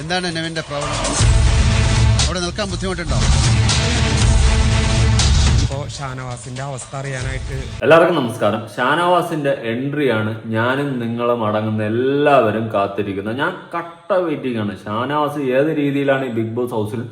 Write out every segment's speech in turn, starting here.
എന്താണ് നെവിന്റെ പ്രോബ്ലം അവിടെ നിൽക്കാൻ ബുദ്ധിമുട്ടുണ്ടോ? ഇപ്പോൾ ഷാനവാസിന്റെ അവസ്ഥ അറിയാനായിട്ട് എല്ലാവർക്കും നമസ്കാരം. ഷാനവാസിന്റെ എൻട്രിയാണ് ഞാനും നിങ്ങളും അടങ്ങുന്ന എല്ലാവരും കാത്തിരിക്കുന്നത്. ഞാൻ കട്ട വെയിറ്റിംഗ് ആണ് ഷാനവാസ് ഏത് രീതിയിലാണ് ഈ ബിഗ് ബോസ് ഹൗസിൽ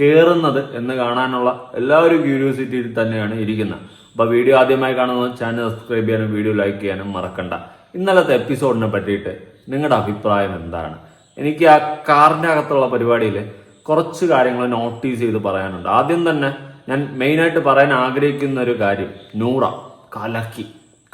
കേറുന്നത് എന്ന് കാണാനുള്ള എല്ലാവരും ക്യൂരിയോസിറ്റിയിൽ തന്നെയാണ് ഇരിക്കുന്നത്. അപ്പൊ വീഡിയോ ആദ്യമായി കാണുന്ന ചാനൽ സബ്സ്ക്രൈബ് ചെയ്യാനും വീഡിയോ ലൈക്ക് ചെയ്യാനും മറക്കണ്ട. ഇന്നലത്തെ എപ്പിസോഡിനെ പറ്റിയിട്ട് നിങ്ങളുടെ അഭിപ്രായം എന്താണ്? എനിക്ക് ആ കാറിന്റെ അകത്തുള്ള പരിപാടിയിൽ കുറച്ച് കാര്യങ്ങൾ നോട്ടീസ് ചെയ്ത് പറയാനുണ്ട്. ആദ്യം തന്നെ ഞാൻ മെയിനായിട്ട് പറയാൻ ആഗ്രഹിക്കുന്ന ഒരു കാര്യം നൂറ കലക്കി.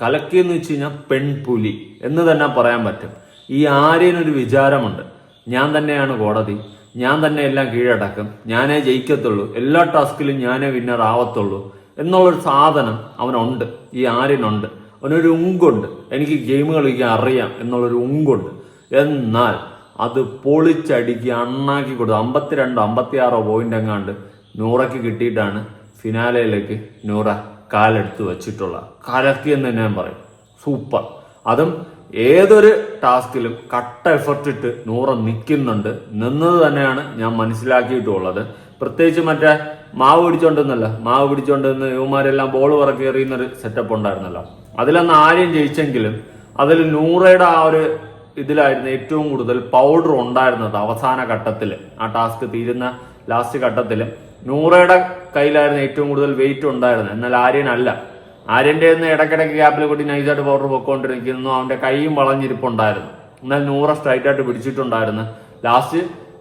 കലക്കി എന്ന് വെച്ച് കഴിഞ്ഞാൽ പെൺപുലി എന്ന് തന്നെ പറയാൻ പറ്റും. ഈ ആര്യനൊരു വിചാരമുണ്ട്. ഞാൻ തന്നെയാണ് കോടതി ഞാൻ തന്നെ എല്ലാം കീഴടക്കും ഞാനേ ജയിക്കത്തുള്ളൂ എല്ലാ ടാസ്കിലും ഞാനേ വിന്നർ ആവത്തുള്ളൂ എന്നുള്ളൊരു സാധനം അവനുണ്ട്. ഈ ആര്യനുണ്ട്. അവനൊരു ഉങ്കുണ്ട്. എനിക്ക് ഗെയിം കളിക്കാൻ അറിയാം എന്നുള്ളൊരു ഉങ്കുണ്ട്. എന്നാൽ അത് പൊളിച്ചടിക്കുക അണ്ണാക്കി കൊടുത്തു. അമ്പത്തിരണ്ടോ അമ്പത്തിയാറോ പോയിന്റ് എങ്ങാണ്ട് നൂറയ്ക്ക് കിട്ടിയിട്ടാണ് ഫിനാലയിലേക്ക് നൂറ കാലെടുത്ത് വെച്ചിട്ടുള്ള. കലക്കി എന്ന് തന്നെ ഞാൻ പറയും. സൂപ്പർ അതും ഏതൊരു ടാസ്കിലും കട്ട എഫർട്ട് ഇട്ട് നൂറ നിൽക്കുന്നുണ്ട്. നിന്നത് തന്നെയാണ് ഞാൻ മനസ്സിലാക്കിയിട്ടുള്ളത്. പ്രത്യേകിച്ച് മറ്റേ മാവ് പിടിച്ചോണ്ടെന്നല്ല മാവ് പിടിച്ചോണ്ട് നിന്ന് യുവമാരെല്ലാം ബോൾ പറക്കി എറിയുന്നൊരു സെറ്റപ്പ് ഉണ്ടായിരുന്നല്ലോ. അതിലന്ന് ആര്യം ജയിച്ചെങ്കിലും അതിൽ നൂറയുടെ ആ ഒരു ഇതിലായിരുന്നു ഏറ്റവും കൂടുതൽ പൗഡർ ഉണ്ടായിരുന്നത് അവസാന ഘട്ടത്തിൽ. ആ ടാസ്ക് തീരുന്ന ലാസ്റ്റ് ഘട്ടത്തിൽ. നൂറയുടെ കയ്യിലായിരുന്നു ഏറ്റവും കൂടുതൽ വെയിറ്റ് ഉണ്ടായിരുന്നത്. എന്നാൽ ആര്യനല്ല. ആര്യന്റെ നിന്ന് ഇടയ്ക്കിടയ്ക്ക് ഗ്യാപ്പിൽ കൂടി നൈസായിട്ട് പൗഡർ പൊക്കോണ്ടിരിക്കുന്നു. അവന്റെ കൈയും വളഞ്ഞിരിപ്പുണ്ടായിരുന്നു. എന്നാൽ നൂറ സ്ട്രൈറ്റ് ആയിട്ട് പിടിച്ചിട്ടുണ്ടായിരുന്നു. ലാസ്റ്റ്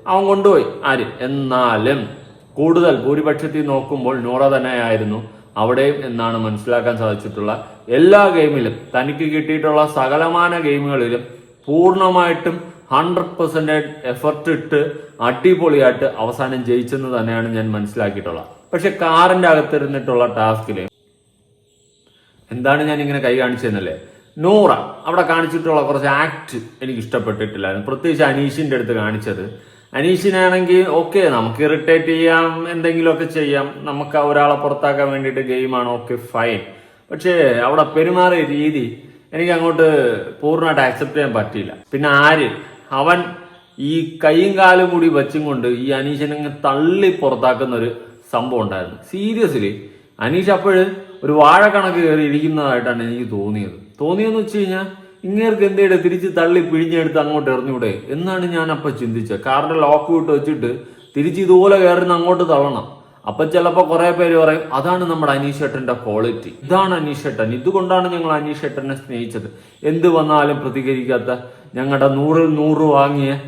അവൻ കൊണ്ടുപോയി. ആര്യൻ. എന്നാലും കൂടുതൽ ഭൂരിപക്ഷത്തിൽ നോക്കുമ്പോൾ നൂറ തന്നെയായിരുന്നു. അവിടെയും എന്നാണ് മനസ്സിലാക്കാൻ സാധിച്ചിട്ടുള്ള എല്ലാ ഗെയിമിലും തനിക്ക് കിട്ടിയിട്ടുള്ള സകലമാന ഗെയിമുകളിലും പൂർണമായിട്ടും ഹൺഡ്രഡ് പെർസെന്റേജ് എഫർട്ട് ഇട്ട് അടിപൊളിയായിട്ട് അവസാനം ജയിച്ചെന്ന് തന്നെയാണ് ഞാൻ മനസ്സിലാക്കിയിട്ടുള്ളത്. പക്ഷെ കാറിന്റെ അകത്തിരുന്നിട്ടുള്ള ടാസ്കിൽ എന്താണ് ഞാൻ ഇങ്ങനെ കൈ കാണിച്ചതെന്നല്ലേ? നൂറ അവിടെ കാണിച്ചിട്ടുള്ള കുറച്ച് ആക്ട് എനിക്ക് ഇഷ്ടപ്പെട്ടിട്ടില്ലായിരുന്നു. പ്രത്യേകിച്ച് അനീഷിന്റെ അടുത്ത് കാണിച്ചത്. അനീഷിനാണെങ്കിൽ ഓക്കെ നമുക്ക് ഇറിറ്റേറ്റ് ചെയ്യാം എന്തെങ്കിലുമൊക്കെ ചെയ്യാം. നമുക്ക് ഒരാളെ പുറത്താക്കാൻ വേണ്ടിയിട്ട് ഗെയിമാണ് ഓക്കെ ഫൈൻ പക്ഷേ അവിടെ പെരുമാറിയ രീതി എനിക്ക് അങ്ങോട്ട് പൂർണമായിട്ട് ആക്സെപ്റ്റ് ചെയ്യാൻ പറ്റിയില്ല. പിന്നെ ആര്? അവൻ ഈ കൈയും കാലും കൂടി വെച്ചും കൊണ്ട് ഈ അനീഷിനെ തള്ളി പുറത്താക്കുന്ന ഒരു സംഭവം ഉണ്ടായിരുന്നു. സീരിയസ്ലി അനീഷ് അപ്പോഴ് ഒരു വാഴ കണക്ക് കയറി ഇരിക്കുന്നതായിട്ടാണ് എനിക്ക് തോന്നിയത്. തോന്നിയെന്ന് വെച്ച് കഴിഞ്ഞാൽ ഇങ്ങേർക്ക് എന്തേടെ തിരിച്ച് തള്ളി പിഴിഞ്ഞെടുത്ത് അങ്ങോട്ട് എറിഞ്ഞൂടെ? എന്നാണ് ഞാൻ അപ്പൊ ചിന്തിച്ചത്. കാറിന്റെ ലോക്ക് വിട്ട് വെച്ചിട്ട് തിരിച്ച് ഇതുപോലെ കയറുന്ന അങ്ങോട്ട് തള്ളണം. അപ്പൊ ചിലപ്പോ കുറെ പേര് പറയും അതാണ് നമ്മുടെ അനീഷേട്ടന്റെ ക്വാളിറ്റി ഇതാണ് അനീഷേട്ടൻ ഇതുകൊണ്ടാണ് ഞങ്ങൾ അനീഷേട്ടനെ സ്നേഹിച്ചത്. എന്ത് വന്നാലും പ്രതികരിക്കാത്ത ഞങ്ങളുടെ നൂറിൽ നൂറ് വാങ്ങിയ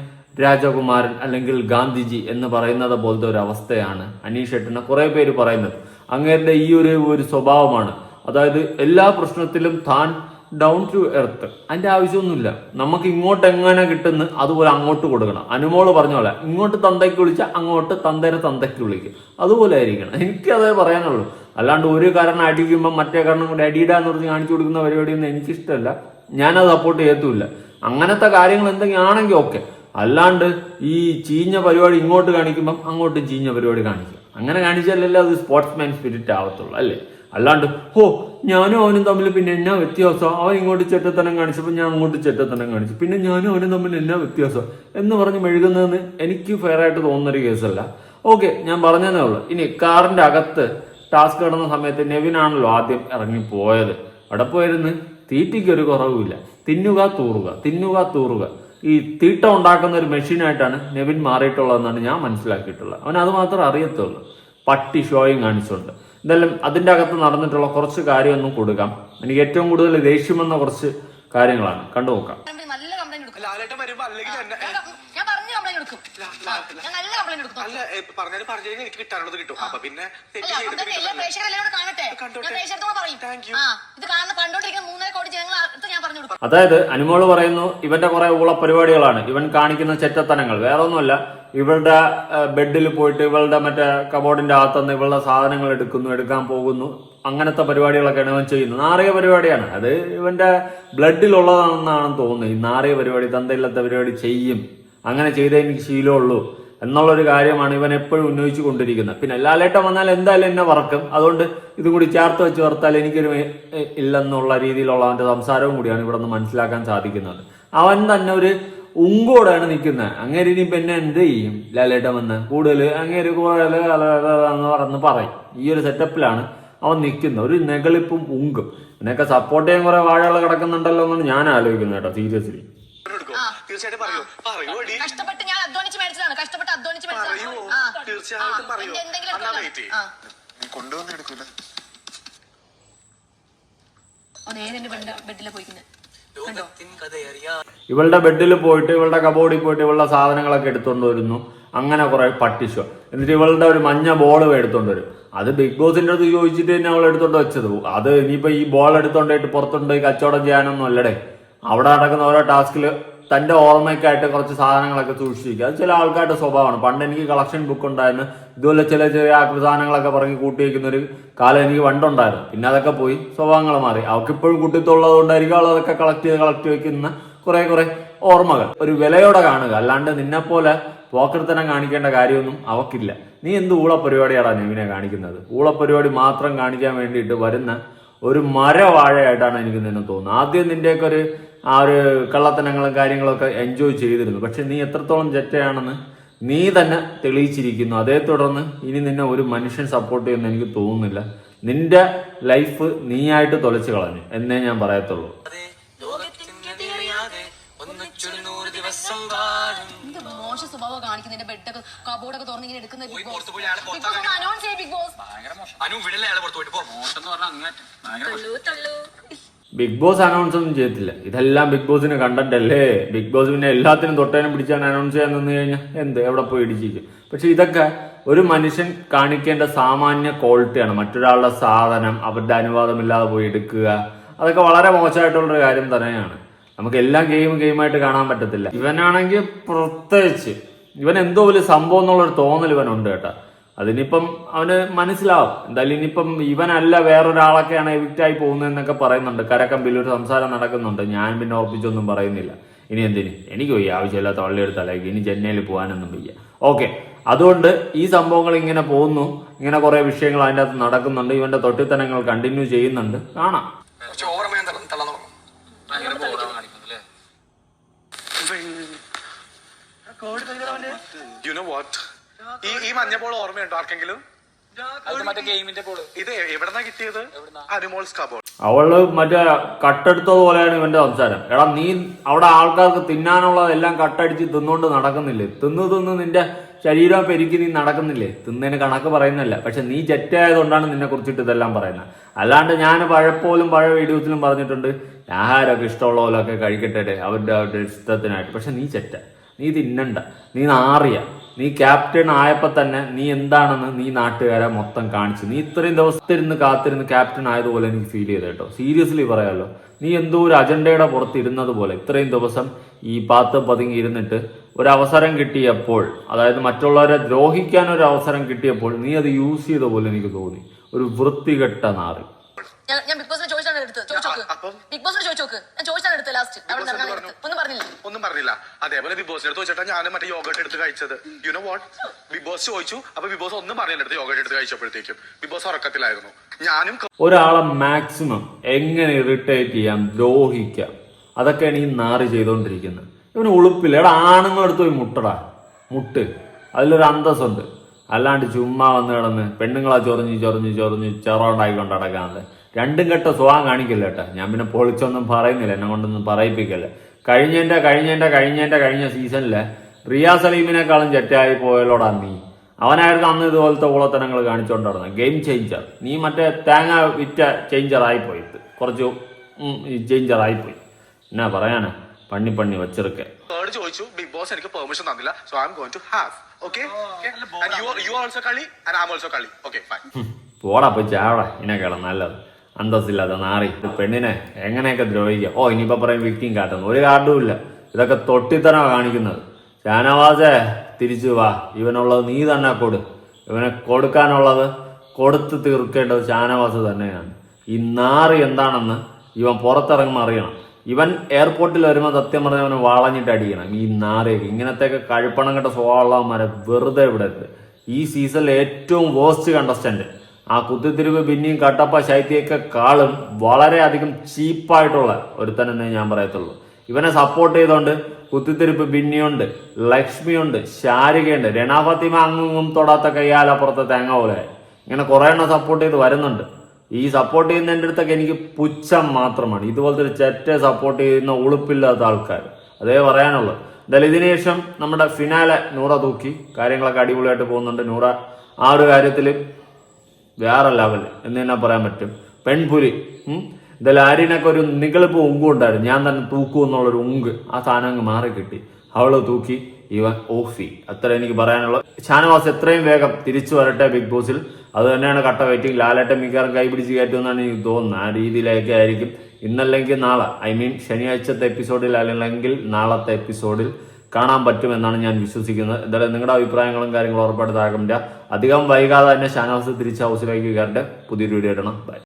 രാജകുമാരൻ അല്ലെങ്കിൽ ഗാന്ധിജി എന്ന് പറയുന്നത് പോലത്തെ ഒരു അവസ്ഥയാണ് അനീഷേട്ടനെ കുറെ പേര് പറയുന്നത്. അങ്ങേരുടെ ഈ ഒരു ഒരു സ്വഭാവമാണ്. അതായത് എല്ലാ പ്രശ്നത്തിലും താൻ ഡൗൺ ടു എർത്ത് അതിന്റെ ആവശ്യമൊന്നുമില്ല. നമുക്ക് ഇങ്ങോട്ട് എങ്ങനെ കിട്ടുന്ന അതുപോലെ അങ്ങോട്ട് കൊടുക്കണം. അനുമോൾ പറഞ്ഞ പോലെ ഇങ്ങോട്ട് തന്തയ്ക്ക് വിളിച്ചാൽ അങ്ങോട്ട് തന്തേരെ തന്തയ്ക്ക് വിളിക്കും. അതുപോലെ ആയിരിക്കണം. എനിക്ക് അതേ പറയാനുള്ളൂ. അല്ലാണ്ട് ഒരു കാരണം അടിക്കുമ്പോൾ മറ്റേ കാരണം കൂടി അടിയിടാന്ന് പറഞ്ഞ് കാണിച്ചു കൊടുക്കുന്ന പരിപാടിയൊന്നും എനിക്കിഷ്ടമല്ല. ഞാനത് സപ്പോർട്ട് ചെയ്യത്തുമില്ല. അങ്ങനത്തെ കാര്യങ്ങൾ എന്തെങ്കിലും ആണെങ്കിൽ ഓക്കെ അല്ലാണ്ട് ഈ ചീഞ്ഞ പരിപാടി ഇങ്ങോട്ട് കാണിക്കുമ്പം അങ്ങോട്ട് ചീഞ്ഞ പരിപാടി കാണിക്കും. അങ്ങനെ കാണിച്ചാലല്ലേ അത് സ്പോർട്സ്മാൻ സ്പിരിറ്റ് ആവത്തുള്ളൂ അല്ലേ? അല്ലാണ്ട് ഹോ ഞാനും അവനും തമ്മിൽ പിന്നെ എന്നാ വ്യത്യാസം? അവൻ ഇങ്ങോട്ട് ചെറ്റത്തനം കാണിച്ചപ്പോൾ ഞാൻ അങ്ങോട്ട് ചെറ്റത്തനം കാണിച്ചു. പിന്നെ ഞാനും അവനും തമ്മിൽ എന്നാ വ്യത്യാസം? എന്ന് പറഞ്ഞ് മെഴുകുന്നതെന്ന് എനിക്ക് ഫെയർ ആയിട്ട് തോന്നുന്നൊരു കേസല്ല. ഓക്കെ ഞാൻ പറഞ്ഞതേ ഉള്ളൂ. ഇനി കാറിന്റെ അകത്ത് ടാസ്ക് കിടന്ന സമയത്ത് നെവിനാണല്ലോ ആദ്യം ഇറങ്ങി പോയത് അവിടെ പോയിരുന്ന് തീറ്റയ്ക്ക് ഒരു കുറവുമില്ല. തിന്നുക തൂറുക തിന്നുക തൂറുക. ഈ തീട്ട ഉണ്ടാക്കുന്ന ഒരു മെഷീനായിട്ടാണ് നെവിൻ മാറിയിട്ടുള്ളതെന്നാണ് ഞാൻ മനസ്സിലാക്കിയിട്ടുള്ളത്. അവൻ അത് മാത്രമേ അറിയത്തുള്ളൂ. പട്ടി ഷോയും കാണിച്ചുകൊണ്ട് എന്തായാലും അതിന്റെ അകത്ത് നടന്നിട്ടുള്ള കുറച്ച് കാര്യമൊന്നും കൊടുക്കാം. എനിക്ക് ഏറ്റവും കൂടുതൽ ദേഷ്യമെന്ന കുറച്ച് കാര്യങ്ങളാണ്. കണ്ടുനോക്കാം. നല്ല കംപ്ലൈന്റ് കൊടുക്കും ലാലേട്ടൻ വരുമ്പോ അല്ലെങ്കിൽ തന്നെ ഞാൻ കം- ഞാൻ പറഞ്ഞ കംപ്ലൈന്റ് കൊടുക്കും ഞാൻ നല്ല കംപ്ലൈന്റ് കൊടുക്കും അല്ല പറഞ്ഞാലും പറഞ്ഞു എനിക്ക് കിട്ടാനുള്ളത് കിട്ടും. അപ്പൊ പിന്നെ ഇത് കാണുന്ന കണ്ടോണ്ടിരിക്കുന്ന മൂന്നര കോടി ജനങ്ങൾ അതായത് അനുമോൾ പറയുന്നു ഇവന്റെ കുറെ ഊള പരിപാടികളാണ് ഇവൻ കാണിക്കുന്ന ചെറ്റത്തനങ്ങൾ. വേറെ ഒന്നുമല്ല ഇവളുടെ ബെഡിൽ പോയിട്ട് ഇവളുടെ മറ്റേ കബോർഡിന്റെ അകത്തുനിന്ന് ഇവളുടെ സാധനങ്ങൾ എടുക്കുന്നു എടുക്കാൻ പോകുന്നു. അങ്ങനത്തെ പരിപാടികളൊക്കെയാണ് ഇവൻ ചെയ്യുന്നത്. നാറിയ പരിപാടിയാണ്. അത് ഇവന്റെ ബ്ലഡിലുള്ളതാണെന്നാണ് തോന്നുന്നത്. ഈ നാറിയ പരിപാടി തന്തയില്ലാത്ത പരിപാടി ചെയ്യും. അങ്ങനെ ചെയ്തേ എനിക്ക് ശീലമുള്ളൂ. എന്നുള്ളൊരു കാര്യമാണ് ഇവൻ എപ്പോഴും ഉന്നയിച്ചു കൊണ്ടിരിക്കുന്നത്. പിന്നെ ലാലേട്ടൻ വന്നാൽ എന്തായാലും എന്നെ വറക്കും. അതുകൊണ്ട് ഇതും കൂടി ചേർത്ത് വെച്ച് വറുത്താൽ എനിക്കൊരു ഇല്ലെന്നുള്ള രീതിയിലുള്ള അവന്റെ സംസാരവും കൂടിയാണ് ഇവിടെ നിന്ന് മനസ്സിലാക്കാൻ സാധിക്കുന്നത്. അവൻ തന്നെ ഒരു ഉങ്കോടാണ് നിൽക്കുന്നത്. അങ്ങനെ ഇനി പിന്നെ എന്ത് ചെയ്യും? ലാലേട്ടൻ വന്ന് കൂടുതൽ അങ്ങേര് കൂടുതൽ എന്ന് പറഞ്ഞ് പറയും. ഈ ഒരു സെറ്റപ്പിലാണ് അവൻ നിൽക്കുന്നത്. ഒരു നെകളിപ്പും ഉങ്കും. എന്നൊക്കെ സപ്പോർട്ട് ചെയ്യാൻ കുറെ വാഴകൾ കിടക്കുന്നുണ്ടല്ലോ എന്നാണ് ഞാൻ ആലോചിക്കുന്നത് കേട്ടോ സീരിയസ്ലി തീർച്ചയായിട്ടും പറയൂ. പറയൂ അധ്വാനിച്ച് മേടിച്ചതാണ്. കഷ്ടപ്പെട്ട് അധ്വാനിച്ച് പറയൂ. മേടിച്ചതാണ് ആ. തീർച്ചയായിട്ടും ആ, പറയൂ. എന്റെ എന്തെങ്കിലും ആ. നീ കൊണ്ടുവന്ന് എടുക്കൂല. ഓ, നേരെ എന്റെ ബെഡ് ബെഡിലെ പോയിക്കുന്നത് കണ്ടോ? ഇവളുടെ ബെഡിൽ പോയിട്ട് ഇവളുടെ കബോർഡിൽ പോയിട്ട് ഇവളുടെ സാധനങ്ങളൊക്കെ എടുത്തുകൊണ്ട് വരുന്നു അങ്ങനെ കുറെ പട്ടിച്ചു എന്നിട്ട് ഇവളുടെ ഒരു മഞ്ഞ ബോൾ എടുത്തോണ്ട് വരും അത് ബിഗ് ബോസിന്റെ അടുത്ത് ചോദിച്ചിട്ട് തന്നെ അവൾ എടുത്തോണ്ട് വെച്ചത്. അത് ഇനിയിപ്പോ ഈ ബോൾ എടുത്തോണ്ടായിട്ട് പുറത്തുകൊണ്ട് കച്ചവടം ചെയ്യാനൊന്നും അല്ലടേ. അവിടെ നടക്കുന്ന ഓരോ ടാസ്കിൽ തന്റെ ഓർമ്മയ്ക്കായിട്ട് കുറച്ച് സാധനങ്ങളൊക്കെ സൂക്ഷിക്കുക. അത് ചില ആൾക്കാരുടെ സ്വഭാവമാണ്. പണ്ട് എനിക്ക് കളക്ഷൻ ബുക്ക് ഉണ്ടായിരുന്നു. ഇതുപോലെ ചില ചെറിയ സാധനങ്ങളൊക്കെ പറഞ്ഞ് കൂട്ടി വയ്ക്കുന്ന ഒരു കാലം എനിക്ക് പണ്ടുണ്ടായിരുന്നു. പിന്നെ അതൊക്കെ പോയി സ്വഭാവങ്ങൾ മാറി. അവർക്ക് ഇപ്പോഴും കുട്ടിത്തുള്ളത് കൊണ്ടായിരിക്കും അവൾ അതൊക്കെ കളക്ട് ചെയ്ത് കളക്ട് വയ്ക്കുന്ന കുറെ കുറെ ഓർമ്മകൾ. ഒരു വിലയോടെ കാണുക. അല്ലാണ്ട് നിന്നെ പോലെ പോക്കർത്തനം കാണിക്കേണ്ട കാര്യമൊന്നും അവക്കില്ല. നീ എന്ത് ഊള പരിപാടിയാണ് നെവിനെ കാണിക്കുന്നത്? ഊള പരിപാടി മാത്രം കാണിക്കാൻ വേണ്ടിയിട്ട് വരുന്ന ഒരു മരവാഴയായിട്ടാണ് എനിക്ക് നിന്നെ തോന്നുന്നത്. ആദ്യം നിന്റെയൊക്കെ ഒരു ആ ഒരു കള്ളത്തനങ്ങളും കാര്യങ്ങളൊക്കെ എൻജോയ് ചെയ്തിരുന്നു. പക്ഷെ നീ എത്രത്തോളം ജറ്റയാണെന്ന് നീ തന്നെ തെളിയിച്ചിരിക്കുന്നു. അതേ തുടർന്ന് ഇനി നിന്നെ ഒരു മനുഷ്യൻ സപ്പോർട്ട് ചെയ്യുന്ന എനിക്ക് തോന്നുന്നില്ല. നിന്റെ ലൈഫ് നീയായിട്ട് തൊലച്ചു കളഞ്ഞു. എന്നേ ഞാൻ പറയത്തുള്ളൂ. എന്ത്? മോശ സ്വഭാവം കാണിക്കുന്നതിന്റെ ബെഡൊക്കെ കബോർഡൊക്കെ തുറന്ന് ഇങ്ങനെ എടുക്കുന്ന ബിഗ് ബോസ് ബിഗ് ബോസ് ഒന്ന് അനൗൺസ് ചെയ്യും ബിഗ് ബോസ് അനു വിടല്ലേ അയാളെ പുറത്തു പോയിട്ട്? പോ തള്ളു തള്ളു. ബിഗ് ബോസ് അനൗൺസ് ഒന്നും ചെയ്യത്തില്ല. ഇതെല്ലാം ബിഗ് ബോസിന് കണ്ടന്റ് അല്ലേ ബിഗ് ബോസ് പിന്നെ എല്ലാത്തിനും തൊട്ടേനും പിടിച്ചാണ് അനൗൺസ് ചെയ്യാൻ നിന്ന് കഴിഞ്ഞാൽ എന്ത്? എവിടെ പോയി ഇടിച്ചിരിക്കും? പക്ഷെ ഇതൊക്കെ ഒരു മനുഷ്യൻ കാണിക്കേണ്ട സാമാന്യ ക്വാളിറ്റിയാണ് മറ്റൊരാളുടെ സാധനം അവരുടെ അനുവാദമില്ലാതെ പോയി എടുക്കുക. അതൊക്കെ വളരെ മോശമായിട്ടുള്ളൊരു കാര്യം തന്നെയാണ്. നമുക്ക് എല്ലാം ഗെയിം ഗെയിമായിട്ട് കാണാൻ പറ്റത്തില്ല. ഇവനാണെങ്കിൽ പ്രത്യേകിച്ച്. ഇവൻ എന്തോ വലിയ സംഭവം എന്നുള്ളൊരു തോന്നൽ ഇവനുണ്ട് കേട്ടാ. അതിനിപ്പം അവന് മനസ്സിലാവും. എന്തായാലും ഇനിയിപ്പം ഇവനല്ല വേറൊരാളൊക്കെയാണ് എവിക്റ്റ് ആയി പോകുന്നതെന്നൊക്കെ പറയുന്നുണ്ട്. കരക്കമ്പിൽ ഒരു സംസാരം നടക്കുന്നുണ്ട്. ഞാൻ പിന്നെ ഉറപ്പിച്ചൊന്നും പറയുന്നില്ല. ഇനി എന്തിന്? എനിക്ക് വയ്യ. ആവശ്യമില്ലാത്ത വള്ളിയെടുത്തലേക്ക് ഇനി ചെന്നൈയിൽ പോകാനൊന്നും വയ്യ. ഓക്കെ അതുകൊണ്ട് ഈ സംഭവങ്ങൾ ഇങ്ങനെ പോകുന്നു. ഇങ്ങനെ കുറേ വിഷയങ്ങൾ അതിന്റെ അകത്ത് നടക്കുന്നുണ്ട്. ഇവന്റെ തൊട്ടിത്തനങ്ങൾ കണ്ടിന്യൂ ചെയ്യുന്നുണ്ട്. കാണാം കുറച്ച് ഓർമ്മ ഞാൻ തള്ളാൻ തുടങ്ങും യു നോ വാട്ട് ഈ ഈ മഞ്ഞ ബോൾ ഓർമ്മയുണ്ടോ ആർക്കെങ്കിലും? ഇത് എവിടെന്നാ കിട്ടിയത്? അനുമോൾസ് കബോൾ അവൾ മറ്റേ കട്ടെടുത്ത പോലെയാണ് ഇവന്റെ സംസാരം. എടാ നീ അവിടെ ആൾക്കാർക്ക് തിന്നാനുള്ളതെല്ലാം കട്ടടിച്ച് തിന്നുകൊണ്ട് നടക്കുന്നില്ലേ? തിന്ന് തിന്ന് നിന്റെ ശരീരം പെരുക്കി നീ നടക്കുന്നില്ലേ? തിന്നതിന് കണക്ക് പറയുന്നല്ല പക്ഷെ നീ ചെറ്റായതുകൊണ്ടാണ് നിന്നെ കുറിച്ചിട്ട് ഇതെല്ലാം പറയുന്നത്. അല്ലാണ്ട് ഞാൻ പഴപ്പോലും പഴയ വീഡിയോസിലും പറഞ്ഞിട്ടുണ്ട് ആഹാരമൊക്കെ ഇഷ്ടമുള്ള പോലൊക്കെ കഴിക്കട്ടെ അവരുടെ അവരുടെ ഇഷ്ടത്തിനായിട്ട്. പക്ഷെ നീ ചെറ്റ നീ തിന്നണ്ട. നീ നാറിയ. നീ ക്യാപ്റ്റൻ ആയപ്പോൾ തന്നെ നീ എന്താണെന്ന് നീ നാട്ടുകാരെ മൊത്തം കാണിച്ചു. നീ ഇത്രയും ദിവസത്തിരുന്ന് കാത്തിരുന്ന് ക്യാപ്റ്റൻ ആയതുപോലെ എനിക്ക് ഫീൽ ചെയ്ത കേട്ടോ സീരിയസ്ലി പറയാമല്ലോ നീ എന്തോ ഒരു അജണ്ടയുടെ പുറത്ത് ഇരുന്നത് പോലെ ഇത്രയും ദിവസം ഈ പാത്ത് പതുങ്ങി ഇരുന്നിട്ട് ഒരു അവസരം കിട്ടിയപ്പോൾ അതായത് മറ്റുള്ളവരെ ദ്രോഹിക്കാൻ ഒരു അവസരം കിട്ടിയപ്പോൾ നീ അത് യൂസ് ചെയ്ത പോലെ എനിക്ക് തോന്നി. ഒരു വൃത്തികെട്ട നാറി. ഞാൻ ഞാൻ ബിഗ് ബോസിനെ ചോദിച്ചാണ് എടുത്തത്. ബിഗ് ബോസിനെ ചോദിച്ചോക്ക് ഞാൻ ചോദിച്ചാണ് എടുത്തത് ലാസ്റ്റ് അവിടെ ബോസ് എന്ത്? ഒന്നും പറഞ്ഞില്ല. ഒന്നും പറഞ്ഞില്ല. അതേപോലെ ബിഗ് ബോസിന്റെ അടുത്ത് വെച്ചിട്ടാ ഞാൻ മറ്റേ യോഗട്ട് എടുത്ത് കഴിച്ചത്. You know what Big Boss ചോദിച്ചു. അപ്പൊ ബിഗ് ബോസ് ഒന്നും പറഞ്ഞില്ല. എടുത്ത് യോഗട്ട് എടുത്ത് കഴിച്ചപ്പോഴത്തേക്കും. Big boss ഉറക്കത്തിലായിരുന്നു. ഞാനും ഒരാളെ മാക്സിമം എങ്ങനെ ഇറിറ്റേറ്റ് ചെയ്യാം ദ്രോഹിക്കാം? അതൊക്കെയാണ് ഈ നാറി ചെയ്തുകൊണ്ടിരിക്കുന്നത് ഇവന് ഉളുപ്പില്ല. എടാ ആണുങ്ങളെടുത്ത് പോയി മുട്ടടാ. മുട്ട്. അതിലൊരു അന്തസ്സുണ്ട്. അല്ലാണ്ട് ചുമ്മാ വന്ന് കിടന്ന് പെണ്ണുങ്ങളെ ചൊറിഞ്ഞ് ചൊറിഞ്ഞ് ചൊറിഞ്ഞ് ചെറുണ്ടായിക്കൊണ്ട് നടക്കാതെ. രണ്ടും കെട്ട സ്വഭാവം കാണിക്കില്ല കേട്ടോ. ഞാൻ പിന്നെ പൊളിച്ചൊന്നും പറയുന്നില്ല എന്നെ കൊണ്ടൊന്നും പറയിപ്പിക്കല്ല. കഴിഞ്ഞതിന്റെ കഴിഞ്ഞതിന്റെ കഴിഞ്ഞതിന്റെ കഴിഞ്ഞ സീസണിൽ റിയാസ് സലീമിനേക്കാളും ചെറ്റായി പോയല്ലോടാ നീ. അവനായിരുന്നു അന്ന് ഇതുപോലത്തെ ഊളത്തനങ്ങൾ കാണിച്ചുകൊണ്ടിരുന്നത് ഗെയിം ചേഞ്ചർ നീ മറ്റേ തേങ്ങ വിറ്റ ചേഞ്ചർ ആയിപ്പോയി. കുറച്ച് ചേഞ്ചറായിപ്പോയി എന്നാ പറയാനാ? പണ്ണി പണ്ണി വച്ചിറക്കെ. ചോദിച്ചു ബിഗ് ബോസ് എനിക്ക് പെർമിഷൻ തന്നില്ല so I am going to have okay you also കളി ആൻഡ് ഐ ആം ഓൾസോ കളി ഓക്കേ ഫൈൻ പോടാ പോയി ചാവടാ. ഇതിനൊക്കെയാണ് നല്ലത്. അന്തസ്സില്ലാതെ നാറി. പെണ്ണിനെ എങ്ങനെയൊക്കെ ദ്രോഹിക്കുക ഓ ഇനിയിപ്പോ പറയും വിക്ടിം കാട്ടുന്നു. ഒരു കാർഡും ഇല്ല. ഇതൊക്കെ തൊട്ടിത്തനമാണ് കാണിക്കുന്നത്. ഷാനവാസേ തിരിച്ചു വാ. ഇവനുള്ളത് നീ തന്നെ കൊടു. ഇവനെ കൊടുക്കാനുള്ളത് കൊടുത്ത് തീർക്കേണ്ടത് ഷാനവാസ് തന്നെയാണ്. ഈ നാറി എന്താണെന്ന് ഇവൻ പുറത്തിറങ്ങുമ്പോൾ അറിയണം. ഇവൻ എയർപോർട്ടിൽ വരുമ്പോൾ സത്യം പറഞ്ഞാൽ അവനെ വളഞ്ഞിട്ട് അടിക്കണം. ഈ നാറിയൊക്കെ ഇങ്ങനത്തെയൊക്കെ കഴുപ്പണം കെട്ട സ്വഭാവമുള്ളവന്മാരെ വെറുതെ ഇവിടെ ഈ സീസണിൽ ഏറ്റവും വേസ്റ്റ് കണ്ടസ്റ്റന്റ് ആ കുത്തിത്തിരിവ് പിന്നെയും കട്ടപ്പ ശൈത്യയൊക്കെ കാളും വളരെയധികം ചീപ്പായിട്ടുള്ള ഒരുത്തനെന്നേ ഞാൻ പറയത്തുള്ളൂ. ഇവനെ സപ്പോർട്ട് ചെയ്തോണ്ട് കുത്തിത്തിരിപ്പ് ബിന്നിയുണ്ട് ലക്ഷ്മിയുണ്ട് ശാരികയുണ്ട് രണാഫത്തിമ അങ്ങും തൊടാത്ത കയ്യാലപ്പുറത്തെ തേങ്ങ പോലെ. ഇങ്ങനെ കുറെ എണ്ണം സപ്പോർട്ട് ചെയ്ത് വരുന്നുണ്ട്. ഈ സപ്പോർട്ട് ചെയ്യുന്നതിന്റെ അടുത്തൊക്കെ എനിക്ക് പുച്ഛം മാത്രമാണ്. ഇതുപോലത്തെ ഒരു ചെറ്റ സപ്പോർട്ട് ചെയ്യുന്ന ഉളുപ്പില്ലാത്ത ആൾക്കാർ. അതേ പറയാനുള്ളൂ. എന്തായാലും ഇതിനു ശേഷം നമ്മുടെ ഫിനാലെ നൂറ തൂക്കി. കാര്യങ്ങളൊക്കെ അടിപൊളിയായിട്ട് പോകുന്നുണ്ട് നൂറ. ആ ഒരു കാര്യത്തിൽ വേറെ ലെവൽ എന്ന് തന്നെ പറയാൻ പറ്റും. പെൺപുലി ഇതെല്ലാം ആര്യനൊക്കെ ഒരു നികളിപ്പ് ഉങ്കും ഉണ്ടായിരുന്നു. ഞാൻ തന്നെ തൂക്കൂ എന്നുള്ളൊരു ഉങ്ക് ആ സാധനം അങ്ങ് മാറി കിട്ടി. അവൾ തൂക്കി ഇവൻ ഓഫി. അത്ര എനിക്ക് പറയാനുള്ളത് ഷാനവാസ് എത്രയും വേഗം തിരിച്ചു വരട്ടെ ബിഗ് ബോസിൽ. അത് തന്നെയാണ് കട്ട വെയിറ്റിംഗ്. ലാലേട്ടൻ മിക്കവാറും കൈ പിടിച്ച് കയറ്റുമെന്നാണ് എനിക്ക് തോന്നുന്നത്. ആ രീതിയിലേക്ക് ആയിരിക്കും. ഇന്നല്ലെങ്കിൽ നാളെ. ഐ മീൻ ശനിയാഴ്ചത്തെ എപ്പിസോഡിൽ അല്ലെങ്കിൽ നാളത്തെ എപ്പിസോഡിൽ കാണാൻ പറ്റുമെന്നാണ് ഞാൻ വിശ്വസിക്കുന്നത്. എന്തായാലും നിങ്ങളുടെ അഭിപ്രായങ്ങളും കാര്യങ്ങളും ഉറപ്പായിട്ട് താഴെ അധികം വൈകാതെ തന്നെ ഷാനാസ് തിരിച്ച് ഹൗസിലേക്ക് കയറട്ടെ. പുതിയൊരു വീഡിയോ ഇടണം ബൈ